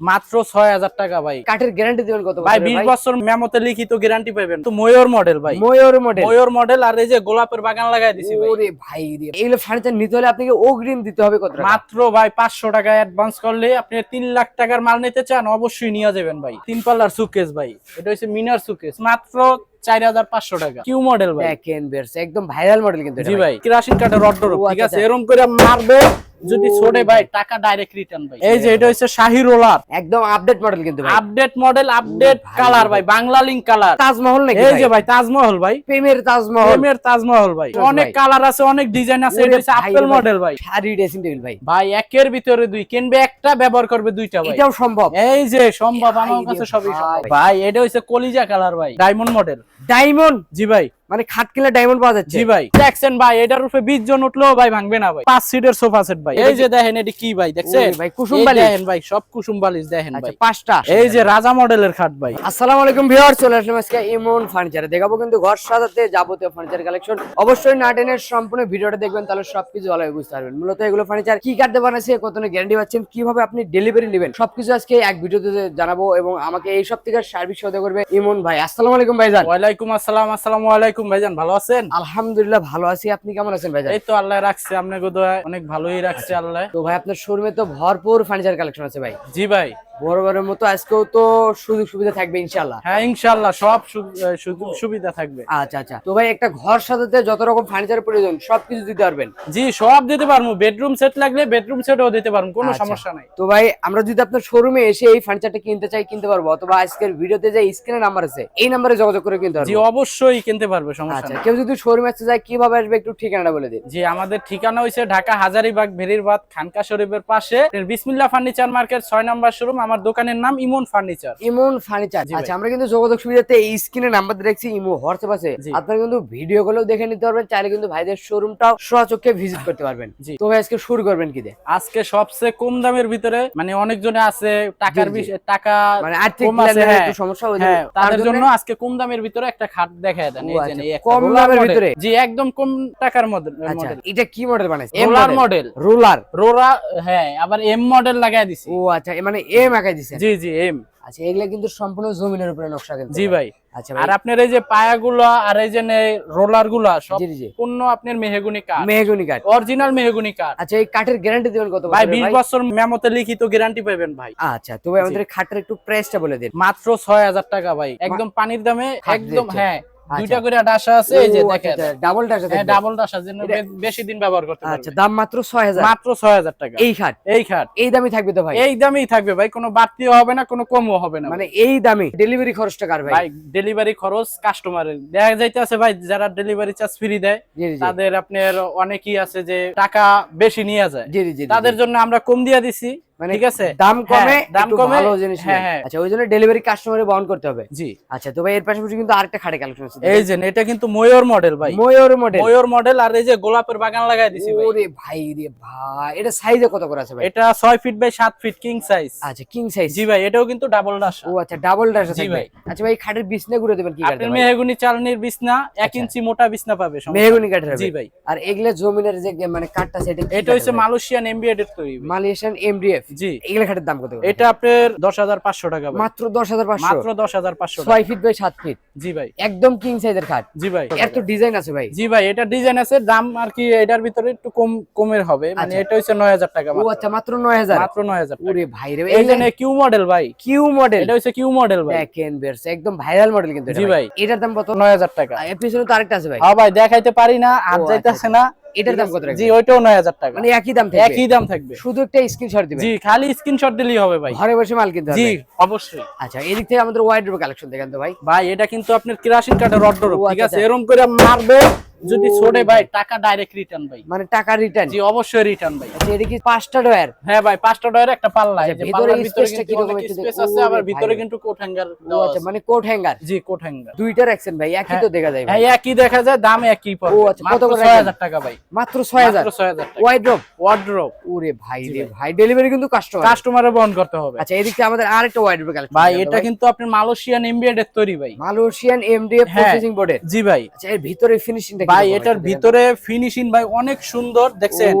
মাত্র ছয় হাজার টাকা ভাই। কাঠের গ্যারান্টি দেবেন কত ভাই বিশ বছর মেমোতে লিখিত গ্যারান্টি পাবেন তো ময়ূর মডেল ভাই। ময়ূর মডেল ময়ূর মডেল আর এই যে গোলাপের বাগান লাগাই দিছি ওরে ভাই এইগুলো ফার্নিচার নিতে হলে আপনাকে অগ্রিম দিতে হবে কত মাত্র ভাই পাঁচশো টাকা অ্যাডভান্স করলে আপনি তিন লাখ টাকার মাল নিতে চান অবশ্যই নিয়ে যাবেন ভাই। তিন পাল্লার সুকেস ভাই। এটা হচ্ছে মিনার সুকেস মাত্র চার হাজার পাঁচশো টাকা। কিউ মডেল ভাই। একদম ভাইরাল মডেল কিন্তু জি ভাই। ভাই। কাঠের রড ঠিক আছে। এরকম করে মারবে যদি ছোড়ে ভাই টাকা ডাইরেক্ট রিটার্ন ভাই। এই যে এটা হচ্ছে শাহি রোলার একদম আপডেট মডেল কিন্তু ভাই। আপডেট মডেল আপডেট কালার ভাই বাংলা লিঙ্ক কালার তাজমহল নাকি এই ভাই? যে ভাই তাজমহল ভাই। প্রেমের তাজমহল। প্রেমের তাজমহল ভাই। ভাই। অনেক কালার আছে অনেক ডিজাইন আছে এটা হচ্ছে ভাই আপেল মডেল ভাই শাড়ি ড্রেসিং টেবিল ভাই। ভাই একের ভিতরে দুই কিনবে একটা ব্যবহার করবে দুইটা ভাই। এটাও সম্ভব। এই যে সম্ভব আমার কাছে সবই। সম্ভব। ভাই। এটা হচ্ছে কলিজা কালার ভাই ডায়মন্ড মডেল ডায়মন্ড জি ভাই। মানে খাট কিনলে ডায়মন্ড পাওয়া যাচ্ছে। জি ভাই। দেখছেন ভাই এটার উপরে 20 জন উঠলেও ভাই ভাঙবে না ভাই। পাঁচ সিটের সোফা সেট ভাই। এই যে দেখেন এটি কি ভাই দেখছেন? ভাই, কুসুম বালিশ। দেখেন ভাই সব কুসুম বালিশ দেখেন আচ্ছা ভাই। পাঁচটা। এই যে রাজা মডেলের খাট ভাই। আসসালামু আলাইকুম ভিউয়ার চলে আসলাম আজকে ইমন ফার্নিচারে দেখাবো কিন্তু ঘর সাজাতে যাবতীয় ফার্নিচার কালেকশন অবশ্যই না টেনে সম্পূর্ণ ভিডিওটা দেখবেন তাহলে সবকিছু ভালোভাবে বুঝতে পারবেন। মূলত এগুলো ফার্নিচার কি কাটতে বানাচ্ছে কত গ্যারান্টি পাচ্ছেন কীভাবে আপনি ডেলিভারি নেবেন সবকিছু আজকে এক ভিডিওতে জানাব এবং আমাকে এই সব থেকে সার্ভিস সহযোগিতা করবে ইমন ভাই। আসসালামু আলাইকুম ভাইজান। ওয়ালাইকুম আসসালাম আসসালামু আলাইকুম। ভাইজান ভালো আছেন? আলহামদুলিল্লাহ ভালো আছি। আপনি কেমন আছেন ভাইজান? এই তো আল্লাহ রাখছে আপনাকে দোয়ায় অনেক ভালোই রাখছে আল্লাহ। তো ভাই আপনার শোরুমে তো ভরপুর ফার্নিচার কালেকশন আছে ভাই। জি ভাই। বড় মতো আজকেও তো সুযোগ সুবিধা থাকবে ইনশাল্লাহ হ্যাঁ ইনশাআল্লাহ সব সুযোগ সুবিধা থাকবে। আচ্ছা আচ্ছা। তো ভাই একটা ঘর সাজাতে যত রকম ফার্নিচার প্রয়োজন সবকিছু দিতে পারবেন? জি সব দিতে পারব। বেডরুম সেট লাগলে বেডরুম সেটও দিতে পারব কোনো আচ্ছা। সমস্যা নাই। তো ভাই আমরা যদি আপনার শোরুমে এসে এই ফার্নিচারটা কিনতে চাই কিনতে পারব অথবা আজকের ভিডিওতে যে স্ক্রিনে নাম্বার আছে এই নাম্বারে যোগাযোগ করে কিনতে পারব। জি অবশ্যই কিনতে পারবে সমস্যা আচ্ছা কেউ যদি শোরুমে আসতে চায় কীভাবে আসবে একটু ঠিকানাটা বলে দিন। জি আমাদের ঠিকানা হইছে ঢাকা হাজারিবাগ ভেরিরবাদ খানকা শরীফের পাশে বিসমিল্লা ফার্নিচার মার্কেট ছয় নম্বর শোরুম আমার দোকানের নাম ইমন ফার্নিচার। ইমন ফার্নিচার। আচ্ছা আমরা কিন্তু যোগাযোগ সুবিধাতে এই স্ক্রিনে নাম্বার দেখছি ইমো হোয়াটসঅ্যাপ আছে। আপনারা কিন্তু ভিডিও গুলো দেখে নিতে পারবেন চাইলে কিন্তু ভাইদের শোরুমটাও সচক্ষে ভিজিট করতে পারবেন। তো ভাই আজকে শুরু করবেন কি আজকে সবচেয়ে কম দামের ভিতরে মানে অনেকজনে আছে টাকার। টাকা মানে আর্থিক হ্যাঁ। সমস্যা হ্যাঁ তার তাদের জন্য আজকে কম দামের ভিতরে একটা খাট দেখায় দেন এই যে আচ্ছা, কম দামের ভিতরে? জি একদম কম টাকার মডেল আচ্ছা এটা কি মডেল বানাইছে? রোলার মডেল রোলার রোরা হ্যাঁ আবার এম মডেল লাগাই দিছি। ও আচ্ছা মানে এম আঁকাই দিছেন? জি জি এম আচ্ছা এগুলা কিন্তু সম্পূর্ণ জমিনের উপরে নকশা কিন্তু জি ভাই। আচ্ছা আর আপনার এই যে পায়াগুলো আর এই যে রোলারগুলা সব পূর্ণ আপনার মেহগুনি কাঠ। মেহগনি কাঠ। অরিজিনাল মেহগুনি কাঠ। আচ্ছা এই কাঠের গ্যারান্টি দিবেন কত ভাই বছরের বিশ ভাই? বছর মেমোতে লিখিত গ্যারান্টি পাবেন ভাই। আচ্ছা তো ভাই আমাদের খাটের একটু প্রাইসটা বলে দিন। মাত্র ছয় হাজার টাকা ভাই। একদম পানির দামে একদম হ্যাঁ। দুইটা করে ডাসা আছে এই যে দেখেন। ডাবল টাকা হ্যাঁ ডাবল জন্য বেশি দিন ব্যবহার করতে আচ্ছা দাম মাত্র ছয় হাজার মাত্র ছয় হাজার টাকা। এই খাট। এই খাট। এই দামই থাকবে তো ভাই? এই দামেই থাকবে ভাই কোনো বাড়তিও হবে না কোনো কমও হবে না মানে এই দামে ডেলিভারি খরচটা কার ভাই? ভাই ডেলিভারি খরচ কাস্টমারের দেখা যাইতেছে ভাই যারা ডেলিভারি চার্জ ফ্রি দেয়। তাদের আপনার অনেকই আছে যে টাকা বেশি নিয়ে যায়। তাদের জন্য আমরা কম দিয়ে দিছি। মানে ঠিক আছে? দাম কমে হ্যাঁ, দাম কমে, ভালো জিনিস হ্যাঁ, হ্যাঁ। আচ্ছা ওই জন্য ডেলিভারি কাস্টমারে বহন করতে হবে। জি। আচ্ছা তো ভাই এর পাশাপাশি কিন্তু আরেকটা খাটে কালেকশন আছে। এই যে এটা কিন্তু ময়ূর মডেল ভাই। ময়ূর মডেল ময়ূর মডেল আর এই যে গোলাপের বাগান লাগাই দিছি ভাই। ওরে ভাই রে ভাই এটা সাইজে কত করে আছে ভাই? এটা ছয় ফিট বাই সাত ফিট কিং সাইজ আচ্ছা কিং সাইজ জি ভাই এটাও কিন্তু ডাবল ও আচ্ছা ডাবল আছে ভাই। আচ্ছা ভাই খাটের বিছনা ঘুরে দেবেন কি কাটে আপনার মেহগুনি চালনির বিছনা এক আচ্ছা। ইঞ্চি মোটা বিছনা পাবে মেহগুনি কাঠের জি ভাই। আর এগুলা জমিনের যে মানে সেটা এটা মালয়েশিয়ান এমবিএড তৈরি। মালয়েশিয়ান এমডিএফ জি। এগুলা খাটের দাম কত এটা আপনার দশ হাজার পাঁচশো টাকা মাত্র দশ হাজার পাঁচশো। মাত্র দশ হাজার পাঁচশো ছয় ফিট বাই সাত ফিট জি ভাই। একদম কিং সাইজের খাট। জি ভাই। এর ডিজাইন আছে ভাই। জি ভাই এটা ডিজাইন আছে। দাম আর কি এটার ভিতরে একটু কম কমের হবে। মানে আচ্ছা। এটা হচ্ছে নয় হাজার টাকা ও। আচ্ছা মাত্র নয় হাজার। মাত্র নয় হাজার ওরে ভাই রে এই জন্য কিউ মডেল ভাই। কিউ মডেল এটা হচ্ছে কিউ মডেল ভাই। দেখেন বেরস একদম ভাইরাল মডেল কিন্তু জি ভাই। এটার দাম কত? নয় হাজার টাকা। এর পিছনে তো আরেকটা আছে ভাই। হ্যাঁ ভাই দেখাইতে পারি না ও, আচ্ছা, যাইতেছে না। এটার দাম কত জি ওইটাও নয় হাজার টাকা। মানে একই দাম থাকবে? একই দাম থাকবে। শুধু একটা স্ক্রিনশট দিবেন? জি খালি স্ক্রিনশট দিলেই হবে ভাই। ঘরে বসে মাল কিনতে জি অবশ্যই। আচ্ছা এদিক থেকে আমাদের ওয়াইড কালেকশন দেখেন তো ভাই। ভাই এটা কিন্তু আপনার কিরাসিন কাঠের রড ঠিক আচ্ছা, আছে? এরকম করে মারবে যদি ছোড়ে ভাই। টাকা ডাইরেক্ট রিটার্ন ভাই। মানে টাকা রিটার্ন জি অবশ্যই রিটার্ন ভাই। আচ্ছা পাঁচটা ডয়ার হ্যাঁ ভাই পাঁচটা ডয়ের একটা পাল্লা। এই যে পাল্লার ভিতরে অনেক একটু স্পেস আছে আবার ভিতরে কিন্তু কোট হ্যাঙ্গার ও আচ্ছা মানে কোট হ্যাঙ্গার জি কোট হ্যাঙ্গার দুইটা রাখছেন ভাই একই হ্যাঁ। তো দেখা যায় ভাই। হ্যাঁ একই দেখা যায় দাম একই পড়বে ও, আচ্ছা, কত করে 6000 টাকা ভাই। মাত্র ছয় হাজার? মাত্র 6000 টাকা। ওয়াইড্রপ ওয়ার্ড্রোব ওরে ভাই রে ভাই। ডেলিভারি কিন্তু কাস্টমার কাস্টমারে বহন করতে হবে। আচ্ছা এদিকে আমাদের আরেকটা ওয়াইড্রপ কালেকশন ভাই এটা কিন্তু আপনার মালয়েশিয়ান এমবিএড এর তৈরি ভাই। Malaysian MDF. প্রসেসিং বোর্ডের জি ভাই। আচ্ছা এর ভিতরে ফিনিশিংটা ভাই এটার ভিতরে ফিনিশিং ভাই অনেক সুন্দর দেখছেন?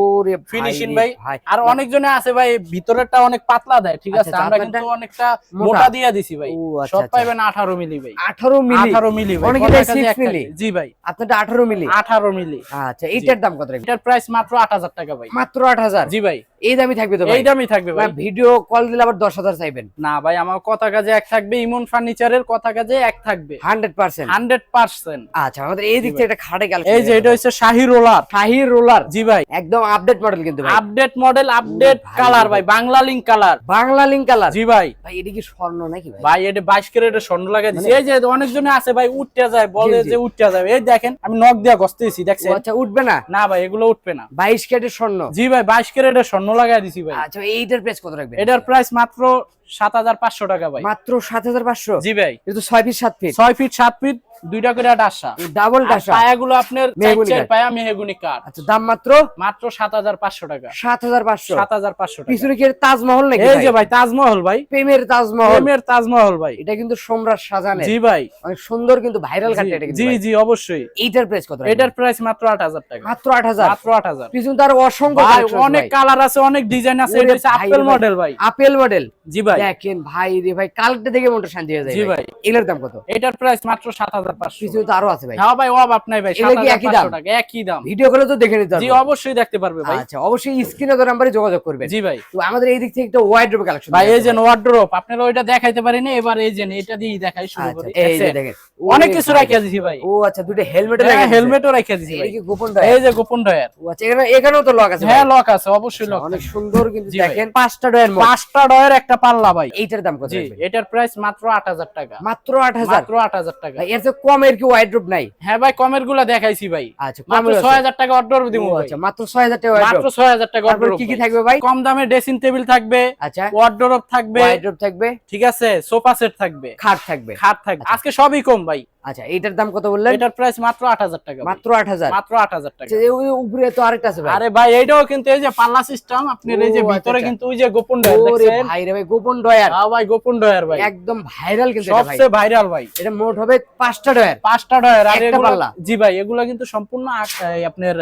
ফিনিশিং ভাই আর অনেকজনে আছে ভাই ভিতরেরটা অনেক পাতলা দেয় ঠিক আছে? আচ্ছা, আমরা কিন্তু অনেকটা মোটা। দিয়ে দিছি ভাই। আচ্ছা, সব আচ্ছা। পাইবেন 18 মিলি ভাই। 18 মিলি? 18 মিলি ভাই। অনেকে কাছে 6 মিলি। জি ভাই। আপনারটা 18 মিলি? 18 মিলি। আচ্ছা এটার দাম কত এটার প্রাইস মাত্র 8000 টাকা ভাই। মাত্র 8000 জি ভাই। এই দামই থাকবে তো এই দামই থাকবে ভাই। ভিডিও কল দিলে আবার 10000 চাইবেন। না ভাই আমার কথা কাজে এক থাকবে ইমন ফার্নিচারের কথা কাজে এক থাকবে। 100% হান্ড্রেড পার্সেন্ট। আচ্ছা আমাদের এই দিক থেকে একটা খাটে গেল এই যে এটা হচ্ছে শাহি রোলার। শাহি রোলার। জি ভাই। একদম আপডেট মডেল কিন্তু ভাই। আপডেট মডেল আপডেট কালার ভাই Bangla link colour Bangla link colour জি ভাই। ভাই এটা কি স্বর্ণ নাকি ভাই? ভাই এটা বাইশ ক্যারেটের স্বর্ণ লাগাই দিছি। এই যে অনেকজনে আছে ভাই উঠতে যায় বলে। যে উঠতে যাবে। এই দেখেন আমি নখ দিয়া গস্তেছি দেখছেন? আচ্ছা উঠবে না? না ভাই এগুলো উঠবে না। 22 ক্যারেটের স্বর্ণ। জি ভাই বাইশ ক্যারেটের স্বর্ণ লাগাই দিছি ভাই। আচ্ছা এইটার প্রাইস কত রাখবেন? এটার প্রাইস মাত্র সাত হাজার পাঁচশো টাকা ভাই। মাত্র 7500 জি ভাই। এটা তো 6 ফিট 7 ফিট। ছয় ফিট সাত ফিট দুইটা করে ডাসা। ডাবল পায়াগুলো আপনার পায়া মেহগুনি কাঠ। আচ্ছা দাম মাত্র? মাত্র সাত হাজার পাঁচশো টাকা। 7500 সাত হাজার পাঁচশো টাকা। পিছনে কি তাজমহল নাকি এই যে ভাই তাজমহল ভাই। প্রেমের তাজমহল। প্রেমের তাজমহল ভাই। এটা কিন্তু সম্রাট শাহজাহানের। জি ভাই। অনেক সুন্দর কিন্তু ভাইরাল কাটে এটা জি, কিন্তু জি জি অবশ্যই। এইটার প্রাইস কত এটার প্রাইস মাত্র আট হাজার টাকা। মাত্র 8000 মাত্র আট হাজার। পিছনে তার অসংখ্য ভাই অনেক কালার আছে অনেক ডিজাইন আছে। এটা হচ্ছে আপেল মডেল ভাই। আপেল মডেল জি ভাই। দেখেন ভাই রে ভাই দেখে মনটা শান্তি হয়ে যায় জি ভাই। এগুলোর দাম কত? এটার প্রাইস মাত্র সাত হাজার পাঁচশো। পিছনে তো আরও আছে ভাই। হ্যাঁ ভাই অভাব নাই ভাই একই দাম? টাকা একই দাম। ভিডিও করে তো দেখে নিতে জি অবশ্যই দেখতে পারবে ভাই। আচ্ছা অবশ্যই স্ক্রিনে তো নাম্বারে যোগাযোগ করবেন। জি ভাই। তো আমাদের এই দিক থেকে একটা কালেকশন ভাই এই যে ওয়ার্ড্রোপ আপনারা ওইটা দেখাইতে পারেনি এবার এই যে এটা দিয়ে দেখাই শুরু আচ্ছা করি। এই যে দেখেন। অনেক কিছু। রাখিয়া দিছি ভাই। ও আচ্ছা দুটো হেলমেট হ্যাঁ হেলমেটও রাখিয়া দিছি ভাই। গোপন ডয়ার? এই যে গোপন ডয়ার ও আচ্ছা এখানে এখানেও তো লক আছে হ্যাঁ লক আছে অবশ্যই লক অনেক সুন্দর কিন্তু দেখেন পাঁচটা ডয়ের পাঁচটা ডয়ের একটা পাল্লা। ভাই এইটার দাম কত এটার প্রাইস মাত্র আট হাজার টাকা। মাত্র আট হাজার? মাত্র আট হাজার টাকা। এর তো কমের কি নাই? হ্যাঁ ভাই কমেরগুলা দেখাইছি ভাই। আচ্ছা মাত্র কমের ছয় হাজার টাকা অর্ডার দিব আচ্ছা মাত্র ছয় হাজার টাকা মাত্র wardrobe। ছয় হাজার টাকা অর্ডার কি কি থাকবে ভাই? কম দামে ড্রেসিং টেবিল থাকবে আচ্ছা। ওয়ার্ডরোব থাকবে থাকবে? ঠিক আছে সোফা সেট থাকবে খাট থাকবে। খাট থাকবে। আজকে সবই কম ভাই। আচ্ছা এইটার দাম কত বললেন? এটার প্রাইস মাত্র আট হাজার টাকা মাত্র আট হাজার। মাত্র আট হাজার টাকা। আচ্ছা, উপরে তো আরেকটা আছে ভাই। আরে ভাই এইটাও কিন্তু এই যে পাল্লা সিস্টেম আপনার এই যে আচ্ছা, ভিতরে আচ্ছা। কিন্তু ওই যে গোপন দেখছেন? ভাই রে ভাই গোপন ডয়ার। হ্যাঁ ভাই গোপন ডয়ার ভাই। একদম ভাইরাল কিন্তু সবচেয়ে ভাইরাল ভাই। এটা মোট হবে পাঁচটা ডয়ার। পাঁচটা ডয়ার। আর পাল্লা। জি ভাই এগুলা কিন্তু সম্পূর্ণ আপনার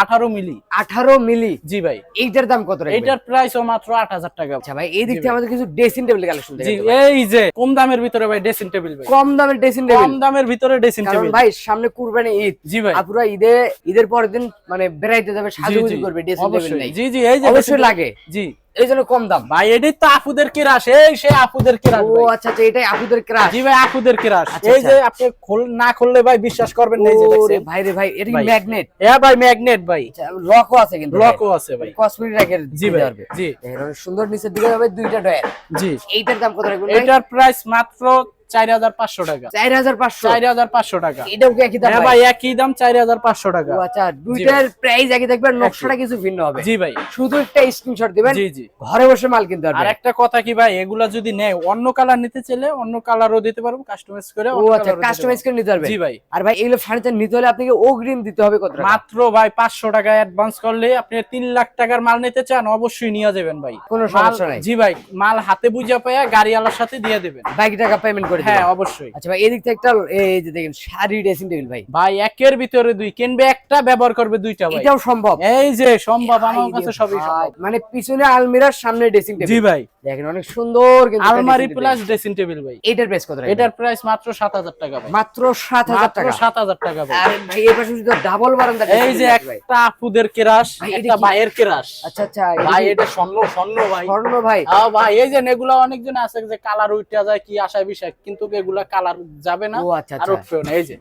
আঠারো মিলি। আঠারো মিলি। জি ভাই। এইটার দাম কত রাখবেন? এটার প্রাইসও মাত্র আট হাজার টাকা। আচ্ছা ভাই এই দিক থেকে আমাদের কিছু ড্রেসিং টেবিল কালেকশন জি এই যে কম দামের ভিতরে ভাই ড্রেসিং টেবিল ভাই। কম দামের ড্রেসিং কম দামের ভিতরে ড্রেসিং টেবিল ভাই সামনে কুরবানি ঈদ। জি ভাই। আপুরা ঈদে ঈদের পরের দিন মানে বেড়াইতে যাবে সাজুগুজু করবে ড্রেসিং টেবিল নেই জি জি এই যে অবশ্যই লাগে। জি। এই জন্য কম দাম। ভাই এটাই তো আপুদের কিরাস এই সে আপুদের কিরাস ও। আচ্ছা আচ্ছা এটাই আপুদের জি ভাই আপুদের কিরাস আচ্ছা, এই যে আচ্ছা। আপনি খোল- না খুললে ভাই বিশ্বাস করবেন না এই যে দেখছেন। ভাই রে ভাই এটা কি ম্যাগনেট হ্যাঁ ভাই ম্যাগনেট ভাই। লকও আছে কিন্তু লকও আছে ভাই। কসমেটিক রাখের জি ভাই জি। এর সুন্দর নিচের দিকে যাবে দুইটা ডয়ার জি। এইটার দাম কত রাখবেন এটার প্রাইস মাত্র চার হাজার পাঁচশো টাকা। চার হাজার পাঁচশো? চার হাজার পাঁচশো টাকা। এটাও কি একই দাম হ্যাঁ ভাই? ভাই একই দাম চার হাজার পাঁচশো টাকা। আচ্ছা দুইটার প্রাইস একই থাকবে নকশাটা কিছু ভিন্ন হবে। জি ভাই। শুধু একটা স্ক্রিনশট দিবেন জি জি। ঘরে বসে মাল কিনতে আর একটা কথা কি ভাই এগুলা যদি নেয় অন্য কালার নিতে চাইলে অন্য কালারও দিতে পারব কাস্টমাইজ করে ও আচ্ছা কাস্টমাইজ করে নিতে পারব। জি ভাই। আর ভাই এগুলো ফার্নিচার নিতে হলে আপনাকে অগ্রিম দিতে হবে কত মাত্র ভাই পাঁচশো টাকা অ্যাডভান্স করলে আপনি তিন লাখ টাকার মাল নিতে চান অবশ্যই নিয়ে যাবেন ভাই। কোনো সমস্যা নাই। জি ভাই মাল হাতে বুঝা পাইয়া গাড়িওয়ালার সাথে দিয়ে দেবেন। বাকি টাকা পেমেন্ট করে হ্যাঁ অবশ্যই। আচ্ছা ভাই এদিক থেকে একটা এই যে দেখেন শাড়ি ড্রেসিং টেবিল ভাই। ভাই একের ভিতরে দুই কিনবে একটা ব্যবহার করবে দুইটা ভাই। এটাও সম্ভব। এই যে সম্ভব আমার কাছে সবই সম্ভব। মানে পিছনে আলমিরার সামনে ড্রেসিং জি টেবিল ভাই। দেখেন অনেক সুন্দর কিন্তু আলমারি প্লাস ড্রেসিং টেবিল ভাই। এটার প্রাইস কত এটার প্রাইস মাত্র সাত হাজার টাকা ভাই। মাত্র সাত হাজার মাত্র টাকা। সাত হাজার টাকা ভাই। আরে ভাই এর পাশে শুধু ডাবল বারান্দা এই যে একটা আপুদের কেরাস একটা? ভাইয়ের কেরাস। আচ্ছা আচ্ছা ভাই এটা স্বর্ণ স্বর্ণ ভাই। স্বর্ণ ভাই। হ্যাঁ ভাই এই যে এগুলা অনেকজন আছে যে কালার উঠে যায় কি আশায় বিষয় কিন্তু এগুলা কালার যাবে না ও আচ্ছা আর আচ্ছা। উঠবেও না এই যে। এই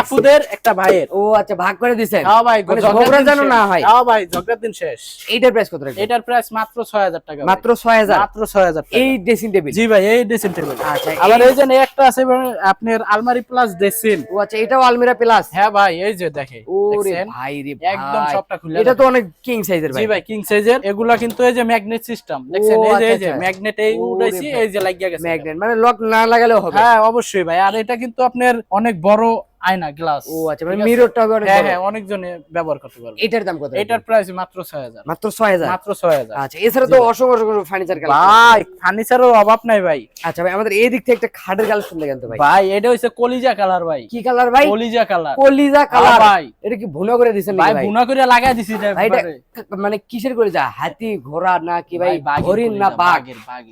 আপুদের একটা ভাইয়ের। ও আচ্ছা ভাগ করে দিছেন? হ্যাঁ ভাই মানে ঝগড়ার ঝগড়া যেন না হয়। হ্যাঁ ভাই ঝগড়ার দিন শেষ। এইটার প্রাইস কত রাখবেন? এটার প্রাইস মাত্র ছয় হাজার টাকা মাত্র টাকা। এই ড্রেসিং টেবিল জি ভাই এই ড্রেসিং টেবিল আচ্ছা আবার এই- এই যে একটা আছে আপনার আলমারি প্লাস ড্রেসিং ও আচ্ছা এটাও আলমিরা প্লাস হ্যাঁ ভাই এই যে দেখে ওরে ভাই রে একদম সবটা খুলে এটা তো অনেক কিং সাইজের ভাই। জি ভাই কিং সাইজের এগুলা কিন্তু এই যে ম্যাগনেট সিস্টেম দেখছেন? এই যে এই আচ্ছা, যে আচ্ছা। ম্যাগনেট এই ওরে উঠাইছি এই যে লাগিয়া গেছে। ম্যাগনেট মানে লক না লাগালেও হবে। হ্যাঁ অবশ্যই ভাই। আর এটা কিন্তু আপনার অনেক বড় আয়না গ্লাস ও আচ্ছা মানে মিররটা হবে অনেক হ্যাঁ। হ্যাঁ অনেকজনে ব্যবহার করতে পারবে। এটার দাম কত? এটার প্রাইস মাত্র ছয় হাজার। মাত্র ছয় হাজার? মাত্র ছয় হাজার। আচ্ছা এছাড়া তো অসংখ্য অসংখ্য ফার্নিচার কালেকশন ভাই ফার্নিচারের অভাব নাই ভাই। আচ্ছা ভাই আমাদের এই দিক থেকে একটা খাটের কালেকশন দেখেন তো ভাই। ভাই এটা হচ্ছে কলিজা কালার ভাই। কি কালার ভাই? কলিজা কালার। কলিজা কালার। ভাই। এটা কি ভুনা করে দিছেন ভাই বুনা করে লাগাই দিছি এটা ভাই, মানে কিসের কলিজা? হাতি ঘোড়া না কি ভাই? হরিণ না বাঘ?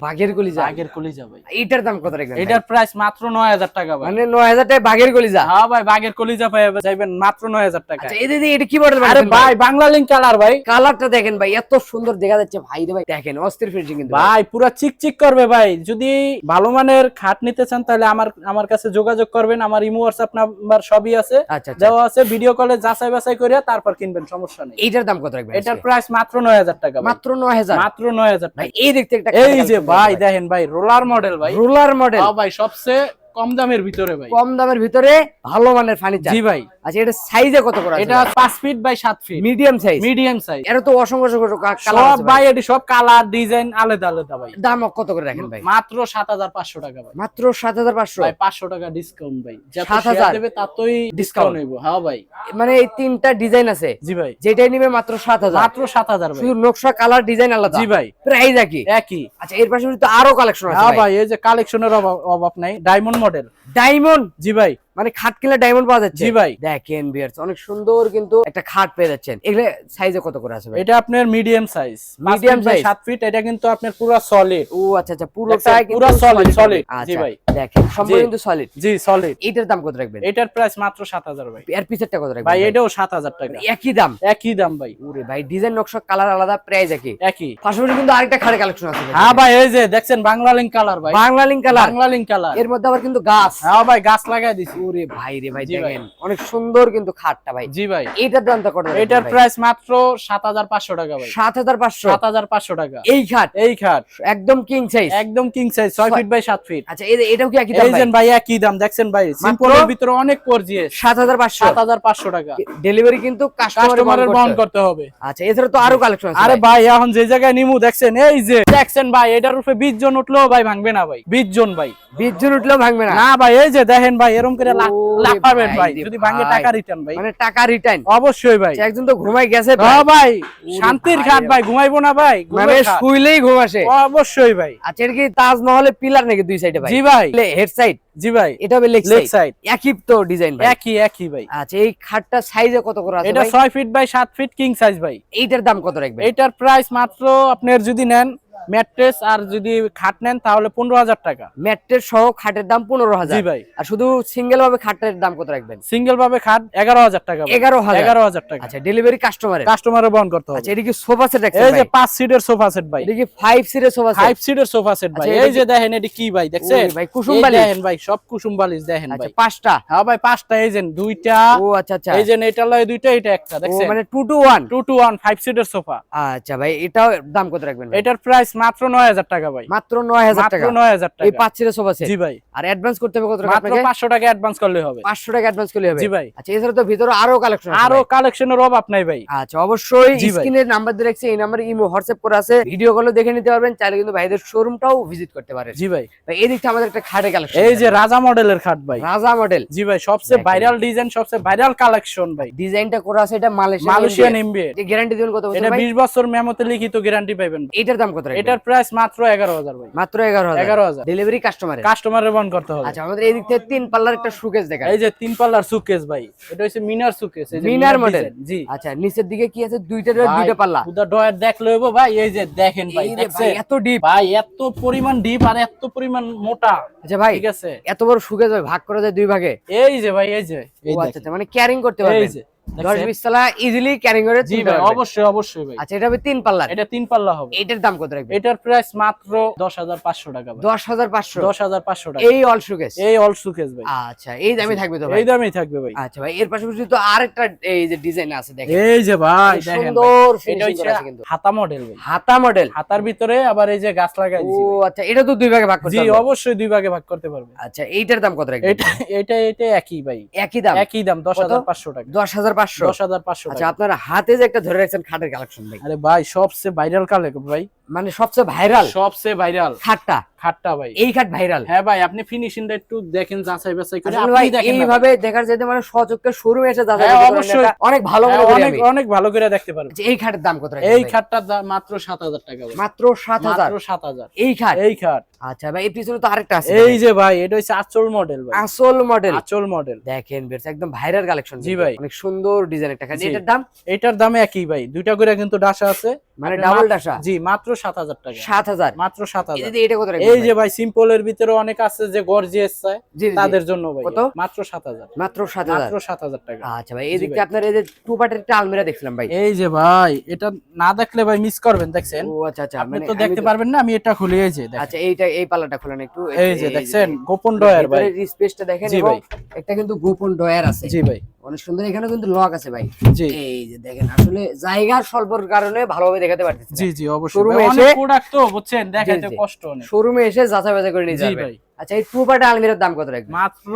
বাঘের কলিজা? বাঘের কলিজা ভাই। এটার দাম কত রাখবেন এটার প্রাইস মাত্র নয় হাজার টাকা ভাই। মানে নয় হাজার টাকা বাঘের কলিজা? হ্যাঁ ভাই বাঘের কলিজা পাই যাইবেন মাত্র নয় হাজার টাকা। আচ্ছা এই দিদি এটা কি মডেল আরে ভাই বাংলা লিঙ্ক কালার ভাই। কালারটা দেখেন ভাই এত সুন্দর দেখা যাচ্ছে ভাই রে ভাই। দেখেন অস্থির ফিনিশিং কিন্তু ভাই। পুরা চিকচিক করবে ভাই। যদি ভালো মানের খাট নিতে চান তাহলে আমার আমার কাছে যোগাযোগ করবেন। আমার ইমো হোয়াটসঅ্যাপ নাম্বার সবই আছে। আচ্ছা আচ্ছা দেওয়া আছে ভিডিও কলে যাচাই বাছাই করে তারপর কিনবেন সমস্যা নেই। এইটার দাম কত রাখবেন এটার প্রাইস মাত্র নয় হাজার টাকা মাত্র নয় হাজার? মাত্র নয় হাজার ভাই এই দেখতে একটা এই যে ভাই দেখেন ভাই রোলার মডেল ভাই। রোলার মডেল হ্যাঁ ভাই সবচেয়ে কম দামের ভিতরে ভাই। কম দামের ভিতরে ভালো মানের ফার্নিচার। জি ভাই। আচ্ছা এটা সাইজে কত করে এটা পাঁচ ফিট বাই সাত feet medium size medium size এটা তো অসংখ্য অসংখ্য কালার সব ভাই। এটি সব কালার ডিজাইন আলাদা আলাদা ভাই। দাম কত করে রাখেন ভাই? মাত্র সাত হাজার পাঁচশো টাকা ভাই। মাত্র সাত হাজার পাঁচশো? ভাই পাঁচশো টাকা ডিসকাউন্ট ভাই। যত শেয়ার দেবে ততই ডিসকাউন্ট হইব। হ্যাঁ ভাই। মানে এই তিনটা ডিজাইন আছে? জি ভাই। যেটাই নিবে মাত্র সাত হাজার। মাত্র সাত হাজার ভাই। শুধু নকশা কালার ডিজাইন আলাদা। জি ভাই। প্রাইস একই? একই। আচ্ছা এর পাশাপাশি তো আরও কালেকশন আছে হ্যাঁ ভাই। এই যে কালেকশনের অভাব নাই। Diamond model. ডায়মন্ড জি ভাই। মানে খাট কিনলে ডায়মন্ড পাওয়া যাচ্ছে। জি ভাই। দেখেন বিয়ার্স অনেক সুন্দর কিন্তু একটা খাট পেয়ে যাচ্ছেন। এগুলো সাইজে কত করে আছে ভাই? এটা আপনার medium size medium size size? সাত ফিট এটা কিন্তু আপনার পুরো সলিড ও আচ্ছা আচ্ছা পুরোটা পুরো solid solid। আচ্ছা জি ভাই। দেখেন সম্পূর্ণ কিন্তু সলিড জি সলিড এইটার দাম কত রাখবেন? এটার প্রাইস মাত্র সাত হাজার ভাই। এর পিছেরটা কত রাখবেন ভাই এটাও সাত হাজার টাকা। একই দাম? একই দাম ভাই। ওরে ভাই ডিজাইন নকশা কালার আলাদা প্রাইস একই। একই। পাশাপাশি কিন্তু আরেকটা খাটের কালেকশন আছে হ্যাঁ ভাই এই যে দেখছেন বাংলা লিঙ্ক কালার ভাই। Bangla link colour Bangla link কালারের মধ্যে আবার কিন্তু গাছ। হ্যাঁ ভাই গাছ লাগাই দিছি। ওরে ভাই রে ভাই দেখেন অনেক সুন্দর কিন্তু খাটটা ভাই। জি ভাই। দামটা কত এটার প্রাইস মাত্র সাত হাজার পাঁচশো টাকা ভাই। সাত হাজার পাঁচশো? সাত হাজার পাঁচশো টাকা। এই খাট? এই খাট। একদম কিং সাইজ একদম কিং সাইজ ছয় ছয়- ফিট বাই সাত ফিট আচ্ছা এটাও কি একই দাম যে ভাই? একই দাম। দেখছেন ভাই সিম্পলের ভিতরে অনেক গর্জিয়াস সাত হাজার পাঁচশো। সাত হাজার পাঁচশো টাকা। ডেলিভারি কিন্তু কাস্টমারের বহন করতে হবে। আচ্ছা এছাড়া তো আরও কালেকশন আছে আরে ভাই। ভাই এখন যে জায়গায় নিমু দেখছেন এই যে দেখছেন ভাই এটার উপরে বিশ জন উঠলেও ভাই ভাঙবে না ভাই। বিশ জন ভাই। বিশ জন উঠলেও ভাঙবে না? না ভাই এই যে দেখেন ভাই এরকম করে ওরে লাফাবেন ভাই যদি ভাঙে টাকা রিটার্ন ভাই। মানে টাকা রিটার্ন অবশ্যই ভাই। একজন তো ঘুমাই গেছে ভাই। হ্যাঁ ভাই শান্তির ভাই খাট ভাই ঘুমাইবো না ভাই মানে শুইলেই ঘুম আসে। অবশ্যই ভাই। আচ্ছা কি তাজমহলের পিলার নাকি দুই সাইডে ভাই? জি ভাই। হেড সাইড জি ভাই। এটা হবে লেগ সাইড একই তো ডিজাইন ভাই। একই একই ভাই। আচ্ছা এই খাটটা সাইজে কত করে আছে এটা ভাই? ছয় ফিট বাই সাত ফিট কিং সাইজ ভাই। এইটার দাম কত রাখবেন? এটার প্রাইস মাত্র আপনার যদি নেন ম্যাট্রেস আর যদি খাট নেন তাহলে পনেরো হাজার টাকা। ম্যাট্রেস সহ খাটের দাম পনেরো হাজার। ভাই। আর শুধু সিঙ্গেল ভাবে খাটের দাম কত রাখবেন? সিঙ্গেল ভাবে খাট এগারো হাজার টাকা এগারো হাজার? এগারো হাজার টাকা। আচ্ছা ডেলিভারি কাস্টমারের কাস্টমারের বহন করতে হবে। আচ্ছা এটা কি সোফা সেট এই যে পাঁচ সিটের সোফা সেট ভাই। এটা কি ফাইভ সিটের সোফা ফাইভ সিটের সোফা সেট ভাই। আচ্ছা, এই যে দেখেন এটি কি ভাই দেখছেন? ভাই, কুসুম বালিশ। দেখেন ভাই সব কুসুম বালিশ দেখেন আচ্ছা ভাই। পাঁচটা? হ্যাঁ ভাই পাঁচটা। এই যে দুইটা। ও আচ্ছা আচ্ছা। এই যে এটা লয় দুইটা এটা একটা দেখছেন? মানে two two one two two one five সিটের সোফা আচ্ছা ভাই এটাও দাম কত রাখবেন এটার প্রাইস মাত্র নয় হাজার টাকা ভাই। মাত্র নয় হাজার মাত্র টাকা। এই পাঁচ সিটের সোফা সেট জি ভাই। আর অ্যাডভান্স করতে হবে কত টাকা মাত্র আপনাকে? পাঁচশো টাকা অ্যাডভান্স করলে হবে। পাঁচশো টাকা অ্যাডভান্স করলে হবে। জি ভাই। আচ্ছা এছাড়া তো ভিতরে আরও কালেকশন আরও কালেকশনের অভাব নাই ভাই। আচ্ছা অবশ্যই। স্ক্রিনের নাম্বার দিয়ে রাখছি এই নাম্বারে ইমো হোয়াটসঅ্যাপ করে আছে। ভিডিও দেখে নিতে পারবেন চাইলে কিন্তু ভাইদের শোরুমটাও ভিজিট করতে পারেন। জি ভাই। ভাই এই দিকটা আমাদের একটা খাটে কালেকশন এই যে রাজা মডেলের খাট ভাই। রাজা মডেল জি ভাই সবচেয়ে ভাইরাল ডিজাইন সবচেয়ে ভাইরাল কালেকশন ভাই। ডিজাইনটা করা আছে এটা মালয়েশিয়ান মালয়েশিয়ান এমবিএ গ্যারান্টি দিবেন কত বছর এটা ভাই? বিশ বছর মেমোতে লিখিত গ্যারান্টি পাইবেন। এটার দাম কত এটার প্রাইস মাত্র এগারো হাজার ভাই। মাত্র এগারো হাজার। এগারো হাজার। ডেলিভারি কাস্টমারের কাস্টমারের বহন করতে হবে। আচ্ছা আমাদের এই দিক থেকে তিন পাল্লার একটা সুকেস দেখা এই যে তিন পাল্লার সুকেস ভাই এটা মিনার সুকেস এই যে মিনার? ডিজাইন জি। আচ্ছা নিচের দিকে কি আছে? দুইটা দুইটা পাল্লা। ডয়ার দেখলে হইবো ভাই এই যে দেখেন ভাই দেখছেন? এত ডিপ ভাই এত পরিমাণ ডিপ আর এত পরিমাণ মোটা। আচ্ছা ভাই ঠিক আছে? এত বড় সুকেস ভাই ভাগ করা যায় দুই ভাগে? এই যে ভাই এই যে এই আচ্ছা আচ্ছা মানে ক্যারিং করতে এই যে ইজিলি ক্যারিং করে জি ভাই অবশ্যই অবশ্যই ভাই। আচ্ছা এটা হবে তিন পাল্লার এটা তিন পাল্লা হবে। এটার দাম কত রাখবেন? এটার প্রাইস মাত্র দশ হাজার পাঁচশো টাকা ভাই। দশ হাজার পাঁচশো। দশ হাজার পাঁচশো টাকা। এই অল সুকেস এই অল সুকেস ভাই। আচ্ছা এই থাকবে তো ভাই? এই দামেই থাকবে ভাই। আচ্ছা ভাই এর পাশাপাশি তো আরেকটা এই যে ডিজাইন আছে দেখেন। এই যে ভাই দেখেন সুন্দর এটা ফিনিশিং হচ্ছে করা আছে কিন্তু। হাতা মডেল ভাই। হাতা মডেল হাতার ভিতরে আবার এই যে গাছ লাগাই ও আচ্ছা এটা তো দুই ভাগে ভাগ করতে জি অবশ্যই দুই ভাগে ভাগ করতে পারবে। আচ্ছা এইটার দাম কত রাখবেন? এটা এটা এটা একই ভাই। একই দাম? একই দাম দশ কত? হাজার পাঁচশো টাকা। দশ হাজার পাঁচশো দশ হাজার পাঁচশো আচ্ছা আপনার হাতে যে একটা ধরে রাখছেন খাটের কালেকশন ভাই আরে ভাই সবচেয়ে ভাইরাল কালেকশন ভাই। মানে সবচেয়ে ভাইরাল সবচেয়ে ভাইরাল খাটটা। খাটটা ভাই। এই খাট ভাইরাল হ্যাঁ ভাই আপনি ফিনিশিংটা একটু দেখেন যাচাই বাছাই করে। আপনি দেখেন। এইভাবে দেখার চাইতে মানে সচক্ষে শোরুমে এসে যাচাই হ্যাঁ, অবশ্যই। অনেক ভালো হ্যাঁ, অনেক অনেক ভালো করে দেখতে পারবেন যে এই খাটের দাম কত এই? খাটটার দাম মাত্র সাত হাজার টাকা ভাই। মাত্র সাত হাজার। মাত্র সাত হাজার। এই খাট? এই খাট। আচ্ছা ভাই এই পিছনে তো আরেকটা আছে এই যে ভাই এটা হচ্ছে আচল মডেল ভাই। আসল মডেল আচল মডেল দেখেন বেশ একদম ভাইরাল কালেকশন জি ভাই। অনেক সুন্দর ডিজাইন একটা খাট। এটার দাম? এটার দাম একই ভাই। দুইটা করে কিন্তু ডাসা আছে। মানে ডাবল ডাসা? জি মাত্র সাত হাজার টাকা। সাত হাজার। মাত্র সাত হাজার। এটা কত এই যে ভাই সিম্পল এর ভিতরে অনেক আছে যে গর্জিয়াস চায়। তাদের জন্য ভাই কত? মাত্র সাত হাজার। মাত্র সাত হাজার। মাত্র সাত হাজার টাকা। আচ্ছা ভাই এই আপনার এই যে টু পার্টের একটা আলমিরা দেখছিলাম ভাই। এই যে ভাই এটা না দেখলে ভাই মিস করবেন দেখছেন? ও আচ্ছা আচ্ছা আপনি মানে তো দেখতে পারবেন না আমি এটা খুলে এই যে। আচ্ছা এইটা এই পাল্লাটা খোলেন একটু। এই যে দেখছেন গোপন ডয়ার ভাই। স্পেসটা দেখেন এবং ভাই। একটা কিন্তু গোপন ডয়ার আছে। জি ভাই। অনেক সুন্দর। এখানে কিন্তু লক আছে ভাই। জি। এই যে দেখেন আসলে জায়গার স্বল্পর কারণে ভালোভাবে দেখাতে পারতেছি জি জি অবশ্যই। অনেক এসে- প্রোডাক্ট তো বুঝছেন? দেখাতে কষ্ট অনেক। শোরুমে এসে যাচাই বাছাই করে নিয়ে জি যাবেন। ভাই। আচ্ছা এই টু পার্টের আলমিরার দাম কত রাখবেন? মাত্র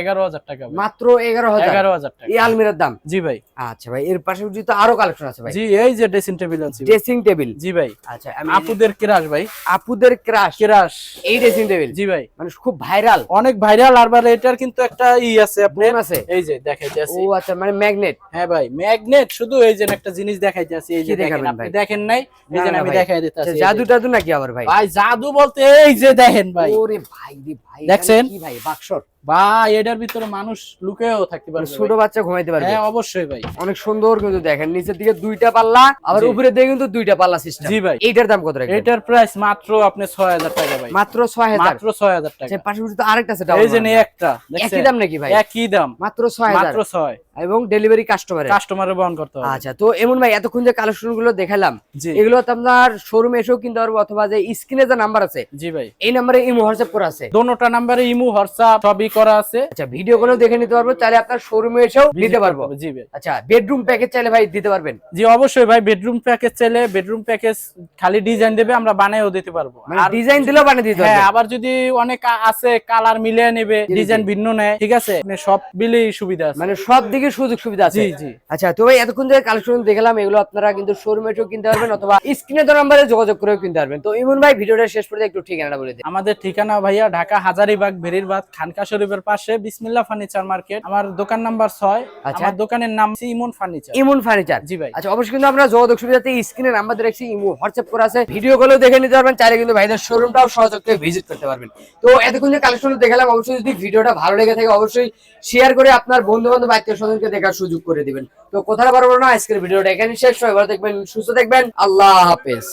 এগারো হাজার টাকা মাত্র এগারো হাজার? এগারো হাজার টাকা। এই আলমিরার দাম? জি ভাই। আচ্ছা ভাই এর পাশাপাশি তো আরও কালেকশন আছে ভাই। জি এই যে ড্রেসিং টেবিল আছে ড্রেসিং টেবিল জি ভাই। আচ্ছা আমি আপুদের কিরাস ভাই। আপুদের ক্রাশ কিরাস এই ড্রেসিং টেবিল জি ভাই। মানে খুব ভাইরাল অনেক ভাইরাল আর বার এটার কিন্তু একটা ই আছে আপনার আছে? এই যে দেখাইতে ও আচ্ছা মানে ম্যাগনেট হ্যাঁ ভাই ম্যাগনেট শুধু এই যে একটা জিনিস দেখাইতে আছে এই যে দেখেন আপনি দেখেন নাই? এই যে আমি দেখাই দিতে আছি জাদু টাদু নাকি আবার ভাই? ভাই জাদু বলতে এই যে দেখেন ভাই। ওরে ভাই রে ভাই দেখছেন? এখানে কি ভাই বাক্সর? ভাই এটার ভিতরে মানুষ লুকেও থাকতে পারবে ছোট বাচ্চা ঘুমাইতে পারবে। হ্যাঁ অবশ্যই ভাই। অনেক সুন্দর কিন্তু দেখেন নিচের দিকে দুইটা পাল্লা আবার। উপরে দিকে কিন্তু দুইটা পাল্লা সিস্টেম জি ভাই। এইটার দাম কত রাখবেন? এটার প্রাইস মাত্র আপনি ছয় হাজার টাকা ভাই। মাত্র ছয় হাজার। মাত্র ছয় হাজার টাকা। আচ্ছা পাশাপাশি তো আরেকটা আছে এই যে একটা একই দাম নাকি ভাই? একই দাম। মাত্র ছয় হাজার। মাত্র ছয়। এবং ডেলিভারি কাস্টমারের কাস্টমারে বহন করতে হবে। আচ্ছা তো এমন ভাই এতক্ষণ যে কালেকশনগুলো দেখালাম জি। এগুলো তো আপনার শোরুমে এসেও কিনতে পারব অথবা যে স্ক্রিনে যে নাম্বার আছে জি ভাই। এই নাম্বারে ইমো হোয়াটসঅ্যাপ করা আছে। দোনোটা নাম্বারে ইমু হোয়াটসঅ্যাপ সবই করা আছে। আচ্ছা ভিডিও গুলো দেখে নিতে পারব চাইলে আপনার শোরুমে এসেও নিতে পারব। জি ভাই। আচ্ছা বেডরুম প্যাকেজ চাইলে ভাই দিতে পারবেন? জি অবশ্যই ভাই বেডরুম প্যাকেজ চাইলে বেডরুম প্যাকেজ খালি ডিজাইন দেবে আমরা বানায়ও দিতে পারব। মানে আর ডিজাইন দিলেও বানিয়ে দিতে হ্যাঁ আবার যদি অনেক আছে কালার মিলিয়ে নেবে। ডিজাইন ভিন্ন নেয় ঠিক আছে? মানে সব মিলেই সুবিধা আছে। মানে সব দিকে সুযোগ সুবিধা আছে। জি জি। আচ্ছা তো ভাই এতক্ষণ যে কালেকশন দেখলাম এগুলো আপনারা কিন্তু শোরুমে এসেও কিনতে পারবেন অথবা স্ক্রিনে তো নাম্বারে যোগাযোগ করেও কিনতে পারবেন। তো ইমন ভাই ভিডিওটা শেষ করে একটু ঠিকানাটা বলে দিন। আমাদের ঠিকানা ভাইয়া ঢাকা হাজারিবাগ ভেরিরবাদ খানকা শরীফের পাশে বিসমিল্লাহ ফার্নিচার মার্কেট। আমার দোকান নাম্বার ছয়। আচ্ছা। আমার দোকানের নাম ইমন ফার্নিচার। ইমন ফার্নিচার। জি ভাই। আচ্ছা অবশ্যই কিন্তু আমরা যোগাযোগ সুবিধাতে স্ক্রিনে নাম্বার দেখছি ইমো হোয়াটসঅ্যাপ করা আছে। ভিডিও গুলো দেখে নিতে পারবেন চাইলে কিন্তু ভাইদের শোরুমটাও সহযোগ করে ভিজিট করতে পারবেন। তো এতক্ষণ যে কালেকশন দেখালাম অবশ্যই যদি ভিডিওটা ভালো লেগে থাকে অবশ্যই শেয়ার করে আপনার বন্ধু বান্ধব আত্মীয় স্বজনকে দেখার সুযোগ করে দিবেন। তো কোথায় পারব না আজকের ভিডিওটা এখানে শেষ হয়। এবার দেখবেন সুস্থ দেখবেন আল্লাহ হাফেজ।